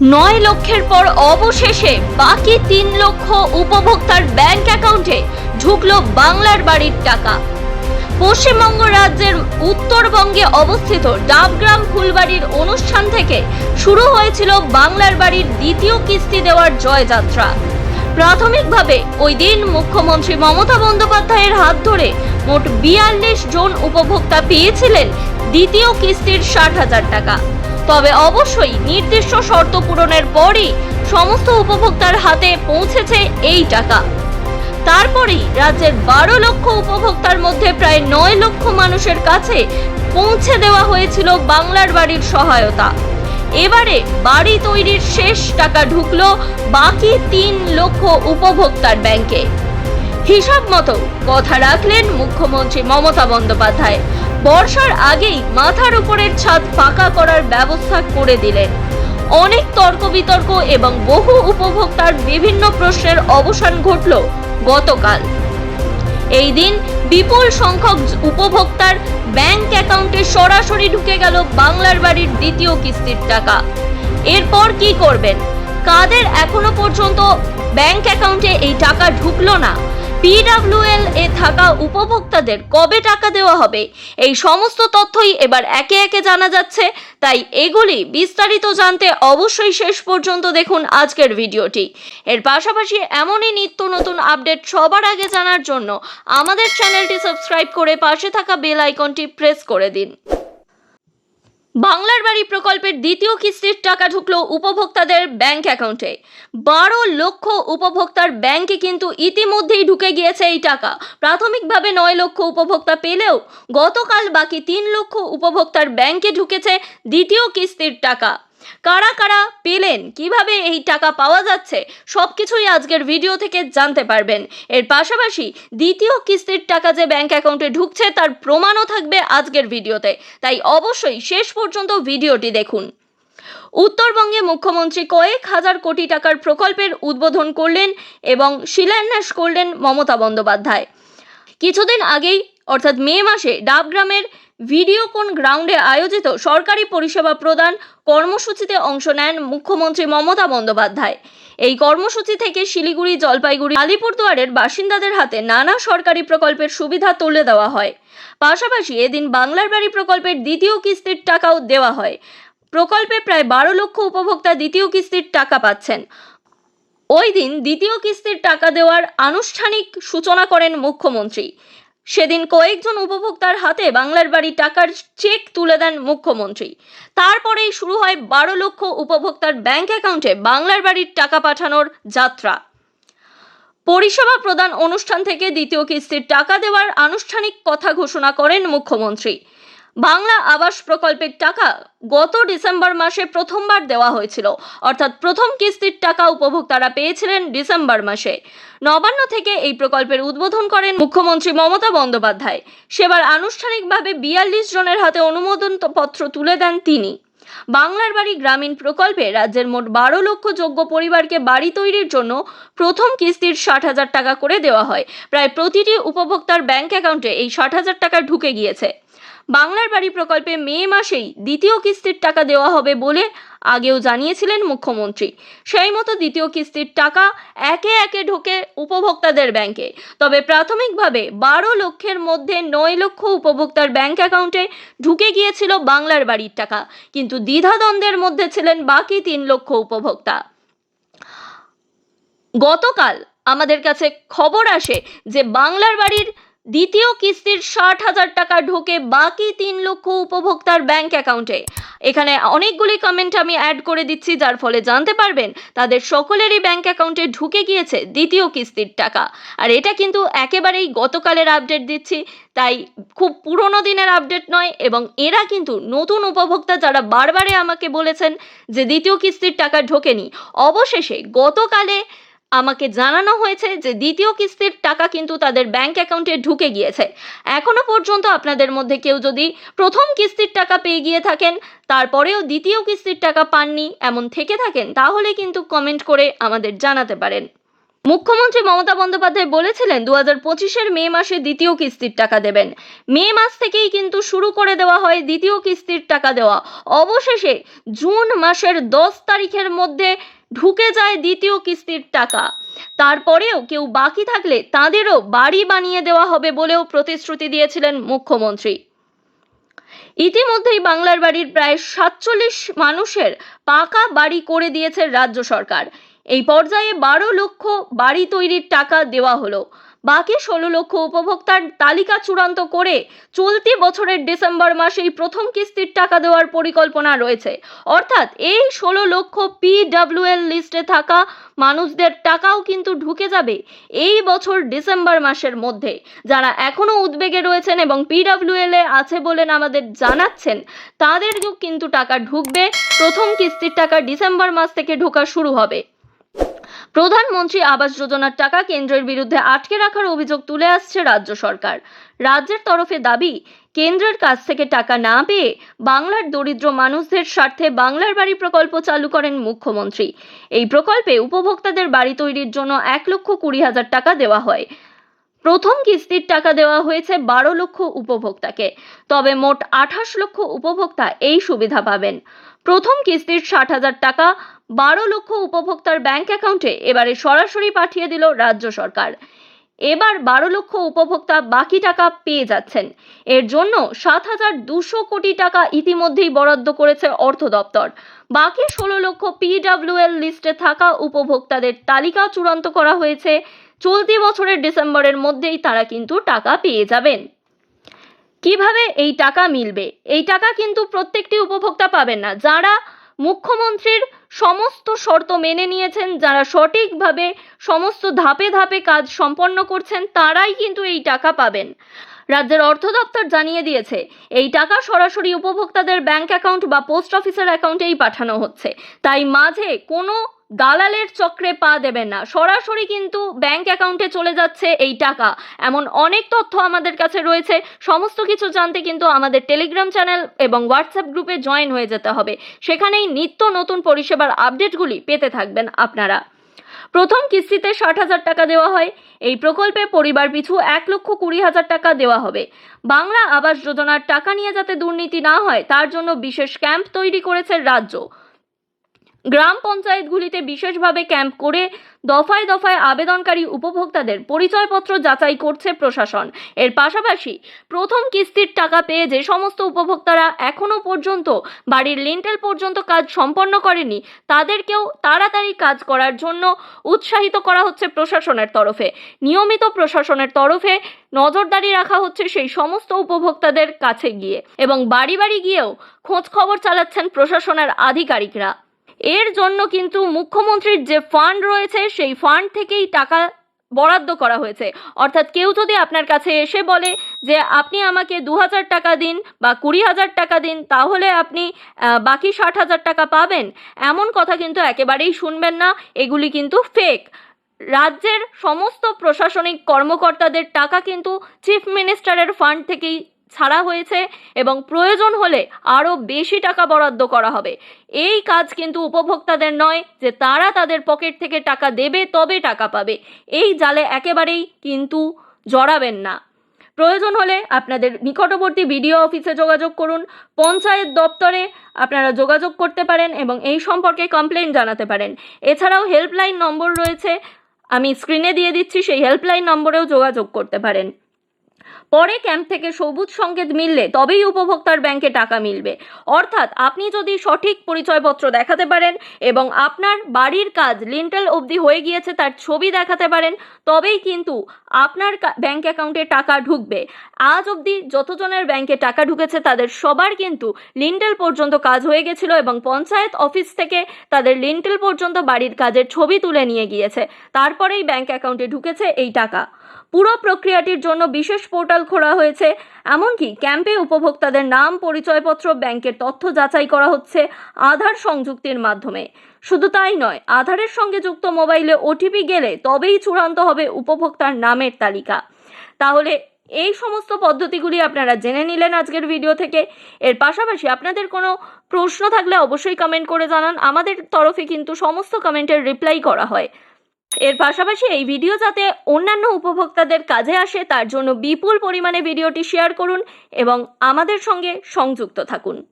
নয় লক্ষের পর অবশেষে বাকি তিন লক্ষ উপভোক্তার ব্যাংক অ্যাকাউন্টে ঢুকলো বাংলার বাড়ির টাকা। পশ্চিমবঙ্গ রাজ্যের উত্তরবঙ্গে অবস্থিত ডাবগ্রাম ফুলবাড়ির অনুষ্ঠান থেকে শুরু হয়েছিল বাংলার বাড়ির দ্বিতীয় কিস্তি দেওয়ার জয়যাত্রা। প্রাথমিকভাবে ওই দিন মুখ্যমন্ত্রী মমতা বন্দ্যোপাধ্যায়ের হাত ধরে মোট বিয়াল্লিশ জন উপভোক্তা পেয়েছিলেন দ্বিতীয় কিস্তির ষাট হাজার টাকা। তবে অবশ্যই নির্দিষ্ট শর্ত পূরণের পরই সমস্ত উপভোক্তার হাতে পৌঁছেছে এই টাকা। তারপরেই রাজ্যের বারো লক্ষ উপভোক্তার মধ্যে প্রায় নয় লক্ষ মানুষের কাছে পৌঁছে দেওয়া হয়েছিল বাংলার বাড়ির সহায়তা। এবারে বাড়ি তৈরির শেষ টাকা ঢুকল বাকি তিন লক্ষ উপভোক্তার ব্যাংকে। হিসাব মতো কথা রাখলেন মুখ্যমন্ত্রী মমতা বন্দ্যোপাধ্যায়। বর্ষার আগেই মাথার উপরের ছাদ ফাঁকা করার ব্যবস্থা করে দিলেন। অনেক তর্ক বিতর্ক এবং বহু উপভোক্তার বিভিন্ন প্রশ্নের অবসান ঘটল গতকাল। এই দিন বিপুল সংখ্যক উপভোক্তার ব্যাংক অ্যাকাউন্টে সরাসরি ঢুকে গেল বাংলার বাড়ির দ্বিতীয় কিস্তির টাকা। এরপর কি করবেন? কাদের এখনও পর্যন্ত ব্যাংক অ্যাকাউন্টে এই টাকা ঢুকলো না? পিডাব্লিউএল এ থাকা উপভোক্তাদের কবে টাকা দেওয়া হবে? এই সমস্ত তথ্যই এবার একে একে জানা যাচ্ছে। তাই এগুলি বিস্তারিত জানতে অবশ্যই শেষ পর্যন্ত দেখুন আজকের ভিডিওটি। এর পাশাপাশি এমনই নিত্য নতুন আপডেট সবার আগে জানার জন্য আমাদের চ্যানেলটি সাবস্ক্রাইব করে পাশে থাকা বেল আইকনটি প্রেস করে দিন। বাংলার বাড়ি প্রকল্পের দ্বিতীয় কিস্তির টাকা ঢুকলো উপভোক্তাদের ব্যাংক অ্যাকাউন্টে। বারো লক্ষ উপভোক্তার ব্যাংকে কিন্তু ইতিমধ্যেই ঢুকে গিয়েছে এই টাকা। প্রাথমিকভাবে নয় লক্ষ উপভোক্তা পেলেও গতকাল বাকি তিন লক্ষ উপভোক্তার ব্যাংকে ঢুকেছে দ্বিতীয় কিস্তির টাকা। কারা কারা পেলেন, কীভাবে এই টাকা পাওয়া যাচ্ছে সব কিছুই আজকের ভিডিও থেকে জানতে পারবেন। এর পাশাপাশি দ্বিতীয় কিস্তির টাকা যে ব্যাংক অ্যাকাউন্টে ঢুকছে, তার প্রমাণও থাকবে আজকের ভিডিওতে তাই অবশ্যই শেষ পর্যন্ত ভিডিওটি দেখুন। উত্তরবঙ্গে মুখ্যমন্ত্রী কয়েক হাজার কোটি টাকার প্রকল্পের উদ্বোধন করলেন এবং শিলান্যাস করলেন মমতা বন্দ্যোপাধ্যায়। কিছুদিন আগেই, অর্থাৎ মে মাসে, ডাবগ্রামের ভিডিওকন গ্রাউন্ডে আয়োজিত সরকারি পরিষেবা প্রদান কর্মসূচিতে অংশ নেন মুখ্যমন্ত্রী মমতা বন্দ্যোপাধ্যায়? এই কর্মসূচি থেকে শিলিগুড়ি, জলপাইগুড়ি, আলিপুরদুয়ারের বাসিন্দাদের হাতে নানা সরকারি প্রকল্পের সুবিধা তুলে দেওয়া হয়। পাশাপাশি এদিন বাংলার বাড়ি প্রকল্পের দ্বিতীয় কিস্তির টাকাও দেওয়া হয়। প্রকল্পে প্রায় বারো লক্ষ উপভোক্তা দ্বিতীয় কিস্তির টাকা পাচ্ছেন। ওই দিন দ্বিতীয় কিস্তির টাকা দেওয়ার আনুষ্ঠানিক সূচনা করেন মুখ্যমন্ত্রী। সেদিন কয়েকজন উপভোক্তার হাতে বাংলার বাড়ি টাকার চেক তুলে দেন মুখ্যমন্ত্রী। তারপরেই শুরু হয় বারো লক্ষ উপভোক্তার ব্যাংক অ্যাকাউন্টে বাংলার বাড়ির টাকা পাঠানোর যাত্রা। পরিষেবা প্রদান অনুষ্ঠান থেকে দ্বিতীয় কিস্তির টাকা দেওয়ার আনুষ্ঠানিক কথা ঘোষণা করেন মুখ্যমন্ত্রী। বাংলা আবাস প্রকল্পের টাকা গত ডিসেম্বর মাসে প্রথমবার দেওয়া হয়েছিল। অর্থাৎ প্রথম কিস্তির টাকা উপভোক্তারা পেয়েছিলেন ডিসেম্বর মাসে। নবান্ন থেকে এই প্রকল্পের উদ্বোধন করেন মুখ্যমন্ত্রী মমতা বন্দ্যোপাধ্যায়। সেবার আনুষ্ঠানিকভাবে বিয়াল্লিশ জনের হাতে অনুমোদন পত্র তুলে দেন তিনি। বাংলার বাড়ি গ্রামীণ প্রকল্পে রাজ্যের মোট বারো লক্ষ যোগ্য পরিবারকে বাড়ি তৈরির জন্য প্রথম কিস্তির ষাট হাজার টাকা করে দেওয়া হয়। প্রায় প্রতিটি উপভোক্তার ব্যাংক অ্যাকাউন্টে এই ষাট হাজার টাকা ঢুকে গিয়েছে। বাংলার বাড়ি প্রকল্পে মে মাসেই দ্বিতীয় কিস্তির টাকা দেওয়া হবে বলে আগেও জানিয়েছিলেন মুখ্যমন্ত্রী। সেই মতো দ্বিতীয় কিস্তির টাকা একে একে ঢোকে উপভোক্তাদের ব্যাংকে। তবে প্রাথমিকভাবে বারো লক্ষের মধ্যে নয় লক্ষ উপভোক্তার ব্যাংক অ্যাকাউন্টে ঢুকে গিয়েছিল বাংলার বাড়ির টাকা, কিন্তু দ্বিধাদ্বন্দ্বের মধ্যে ছিলেন বাকি তিন লক্ষ উপভোক্তা। গতকাল আমাদের কাছে খবর আসে যে বাংলার বাড়ির দ্বিতীয় কিস্তির ষাট হাজার টাকা ঢোকে বাকি তিন লক্ষ উপভোক্তার ব্যাংক অ্যাকাউন্টে। এখানে অনেকগুলি কমেন্ট আমি অ্যাড করে দিচ্ছি, যার ফলে জানতে পারবেন তাদের সকলেরই ব্যাংক অ্যাকাউন্টে ঢুকে গিয়েছে দ্বিতীয় কিস্তির টাকা। আর এটা কিন্তু একেবারেই গতকালের আপডেট দিচ্ছি, তাই খুব পুরনো দিনের আপডেট নয় এবং এরা কিন্তু নতুন উপভোক্তা যারা বারবারে আমাকে বলেছেন যে দ্বিতীয় কিস্তির টাকা ঢোকেনি। অবশেষে গতকালে আমাকে জানানো হয়েছে যে দ্বিতীয় কিস্তির টাকা কিন্তু তাদের ব্যাংক অ্যাকাউন্টে ঢুকে গিয়েছে। এখনও পর্যন্ত আপনাদের মধ্যে কেউ যদি প্রথম কিস্তির টাকা পেয়ে গিয়ে থাকেন, তারপরেও দ্বিতীয় কিস্তির টাকা পাননি এমন থেকে থাকেন, তাহলে কিন্তু কমেন্ট করে আমাদের জানাতে পারেন। মুখ্যমন্ত্রী মমতা বন্দ্যোপাধ্যায় বলেছিলেন দু হাজার পঁচিশের মে মাসে দ্বিতীয় কিস্তির টাকা দেবেন। মে মাস থেকেই কিন্তু শুরু করে দেওয়া হয় দ্বিতীয় কিস্তির টাকা দেওয়া। অবশেষে জুন মাসের দশ তারিখের মধ্যে ঢুকে যায় দ্বিতীয় কিস্তির টাকা। তারপরেও কেউ বাকি থাকলে তাদেরও বাড়ি বানিয়ে দেওয়া হবে বলেও প্রতিশ্রুতি দিয়েছিলেন মুখ্যমন্ত্রী। ইতিমধ্যেই বাংলার বাড়ির প্রায় সাতচল্লিশ মানুষের পাকা বাড়ি করে দিয়েছে রাজ্য সরকার। এই পর্যায়ে বারো লক্ষ বাড়ি তৈরির টাকা দেওয়া হলো। বাকি ষোলো লক্ষ উপভোক্তার তালিকা চূড়ান্ত করে চলতি বছরের ডিসেম্বর মাসেই প্রথম কিস্তির টাকা দেওয়ার পরিকল্পনা রয়েছে। অর্থাৎ এই ষোলো লক্ষ পিডাব্লিউএল লিস্টে থাকা মানুষদের টাকাও কিন্তু ঢুকে যাবে এই বছর ডিসেম্বর মাসের মধ্যে। যারা এখনও উদ্বেগে রয়েছেন এবং পিডাব্লিউএল এ আছে বলেন আমাদের জানাচ্ছেন তাদেরকেও কিন্তু টাকা ঢুকবে। প্রথম কিস্তির টাকা ডিসেম্বর মাস থেকে ঢোকা শুরু হবে। প্রধানমন্ত্রী আবাস যোজনার টাকা কেন্দ্রের বিরুদ্ধে আটকে রাখার অভিযোগ তুলে আসছে রাজ্য সরকার। রাজ্যের তরফে দাবি, কেন্দ্রের কাছ থেকে টাকা না পেয়ে বাংলার দরিদ্র মানুষদের স্বার্থে বাংলার বাড়ি প্রকল্প চালু করেন মুখ্যমন্ত্রী। এই প্রকল্পে উপভোক্তাদের বাড়ি তৈরির জন্য এক লক্ষ কুড়ি হাজার টাকা দেওয়া হয়। প্রথম কিস্তির টাকা দেওয়া হয়েছে বারো লক্ষ উপভোক্তাকে। তবে মোট আঠাশ লক্ষ উপভোক্তা এই সুবিধা পাবেন। প্রথম কিস্তির ষাট হাজার টাকা বারো লক্ষ উপভোক্তার ব্যাংক অ্যাকাউন্টে এবারে সরাসরি পাঠিয়ে দিল রাজ্য সরকার। এবার বারো লক্ষ উপভোক্তা বাকি টাকা পেয়ে যাচ্ছেন। এর জন্য সাত হাজার দুশো কোটি টাকা ইতিমধ্যেই বরাদ্দ করেছে অর্থ দপ্তর। বাকি ষোলো লক্ষ পিডাব্লিউএল লিস্টে থাকা উপভোক্তাদের তালিকা চূড়ান্ত করা হয়েছে। চলতি বছরের ডিসেম্বরের মধ্যেই তারা কিন্তু টাকা পেয়ে যাবেন। কীভাবে এই টাকা মিলবে? এই টাকা কিন্তু প্রত্যেকটি উপভোক্তা পাবেন না। যারা মুখ্যমন্ত্রীর সমস্ত শর্ত মেনে নিয়েছেন, যারা সঠিকভাবে সমস্ত ধাপে ধাপে কাজ সম্পন্ন করছেন, তারাই কিন্তু এই টাকা পাবেন। রাজ্যের অর্থ দপ্তর জানিয়ে দিয়েছে, এই টাকা সরাসরি উপভোক্তাদের ব্যাংক অ্যাকাউন্ট বা পোস্ট অফিসের অ্যাকাউন্টেই পাঠানো হচ্ছে। তাই মাঝে কোনো দালালের চক্রে পা দেবেন না। সরাসরি কিন্তু ব্যাংক অ্যাকাউন্টে চলে যাচ্ছে এই টাকা। এমন অনেক তথ্য আমাদের কাছে রয়েছে। সমস্ত কিছু জানতে কিন্তু আমাদের টেলিগ্রাম চ্যানেল এবং হোয়াটসঅ্যাপ গ্রুপে জয়েন হয়ে যেতে হবে। সেখানেই নিত্য নতুন পরিষেবার আপডেটগুলি পেতে থাকবেন আপনারা। প্রথম কিস্তিতে ষাট হাজার টাকা দেওয়া হয়। এই প্রকল্পে পরিবার পিছু এক লক্ষ কুড়ি হাজার টাকা দেওয়া হবে। বাংলা আবাস যোজনার টাকা নিয়ে যাতে দুর্নীতি না হয়, তার জন্য বিশেষ ক্যাম্প তৈরি করেছে রাজ্য। গ্রাম পঞ্চায়েতগুলিতে বিশেষভাবে ক্যাম্প করে দফায় দফায় আবেদনকারী উপভোক্তাদের পরিচয়পত্র যাচাই করছে প্রশাসন। এর পাশাপাশি প্রথম কিস্তির টাকা পেয়ে যে সমস্ত উপভোক্তারা এখনও পর্যন্ত বাড়ির লিন্টেল পর্যন্ত কাজ সম্পন্ন করেনি, তাদেরকেও তাড়াতাড়ি কাজ করার জন্য উৎসাহিত করা হচ্ছে প্রশাসনের তরফে। নিয়মিত প্রশাসনের তরফে নজরদারি রাখা হচ্ছে সেই সমস্ত উপভোক্তাদের কাছে গিয়ে এবং বাড়ি বাড়ি গিয়েও খোঁজ খবর চালাচ্ছেন প্রশাসনের আধিকারিকরা। এর জন্য কিন্তু মুখ্যমন্ত্রীর যে ফান্ড রয়েছে, সেই ফান্ড থেকেই টাকা বরাদ্দ করা হয়েছে। অর্থাৎ কেউ যদি আপনার কাছে এসে বলে যে, আপনি আমাকে দু হাজার টাকা দিন বা কুড়ি হাজার টাকা দিন, তাহলে আপনি বাকি ষাট হাজার টাকা পাবেন। এমন কথা কিন্তু একেবারেই শুনবেন না। এগুলি কিন্তু ফেক রাজ্যের সমস্ত প্রশাসনিক কর্মকর্তাদের টাকা কিন্তু চিফ মিনিস্টারের ফান্ড থেকেই ছাড়া হয়েছে এবং প্রয়োজন হলে আরও বেশি টাকা বরাদ্দ করা হবে। এই কাজ কিন্তু উপভোক্তাদের নয় যে তারা তাদের পকেট থেকে টাকা দেবে তবে টাকা পাবে। এই জালে একেবারেই কিন্তু জড়াবেন না। প্রয়োজন হলে আপনাদের নিকটবর্তী বিডিও অফিসে যোগাযোগ করুন, পঞ্চায়েত দপ্তরে আপনারা যোগাযোগ করতে পারেন এবং এই সম্পর্কে কমপ্লেন জানাতে পারেন। এছাড়াও হেল্পলাইন নম্বর রয়েছে, আমি স্ক্রিনে দিয়ে দিচ্ছি, সেই হেল্পলাইন নম্বরেও যোগাযোগ করতে পারেন। পরে ক্যাম্প থেকে সবুজ সংকেত মিললে তবেই উপভোক্তার ব্যাংকে টাকা মিলবে। অর্থাৎ আপনি যদি সঠিক পরিচয়পত্র দেখাতে পারেন এবং আপনার বাড়ির কাজ লিন্টেল অবধি হয়ে গিয়েছে তার ছবি দেখাতে পারেন, তবেই কিন্তু আপনার ব্যাংক অ্যাকাউন্টে টাকা ঢুকবে। আজ অবধি যতজনের ব্যাংকে টাকা ঢুকেছে তাদের সবার কিন্তু লিন্টেল পর্যন্ত কাজ হয়ে গেছিল এবং পঞ্চায়েত অফিস থেকে তাদের লিন্টেল পর্যন্ত বাড়ির কাজের ছবি তুলে নিয়ে গিয়েছে। তারপরেই ব্যাংক অ্যাকাউন্টে ঢুকেছে এই টাকা। পুরো প্রক্রিয়াটির জন্য বিশেষ পোর্টাল খোলা হয়েছে। এমনকি ক্যাম্পে উপভোক্তাদের নাম, পরিচয়পত্র, ব্যাংকের তথ্য যাচাই করা হচ্ছে আধার সংযুক্তির মাধ্যমে। শুধু তাই নয়, আধারের সঙ্গে যুক্ত মোবাইলে ওটিপি গেলে তবেই চূড়ান্ত হবে উপভোক্তার নামের তালিকা। তাহলে এই সমস্ত পদ্ধতিগুলি আপনারা জেনে নিলেন আজকের ভিডিও থেকে। এর পাশাপাশি আপনাদের কোনো প্রশ্ন থাকলে অবশ্যই কমেন্ট করে জানান। আমাদের তরফে কিন্তু সমস্ত কমেন্টের রিপ্লাই করা হয়। এর পাশাপাশি এই ভিডিও যাতে অন্যান্য উপভোক্তাদের কাজে আসে, তার জন্য বিপুল পরিমাণে ভিডিওটি শেয়ার করুন এবং আমাদের সঙ্গে সংযুক্ত থাকুন।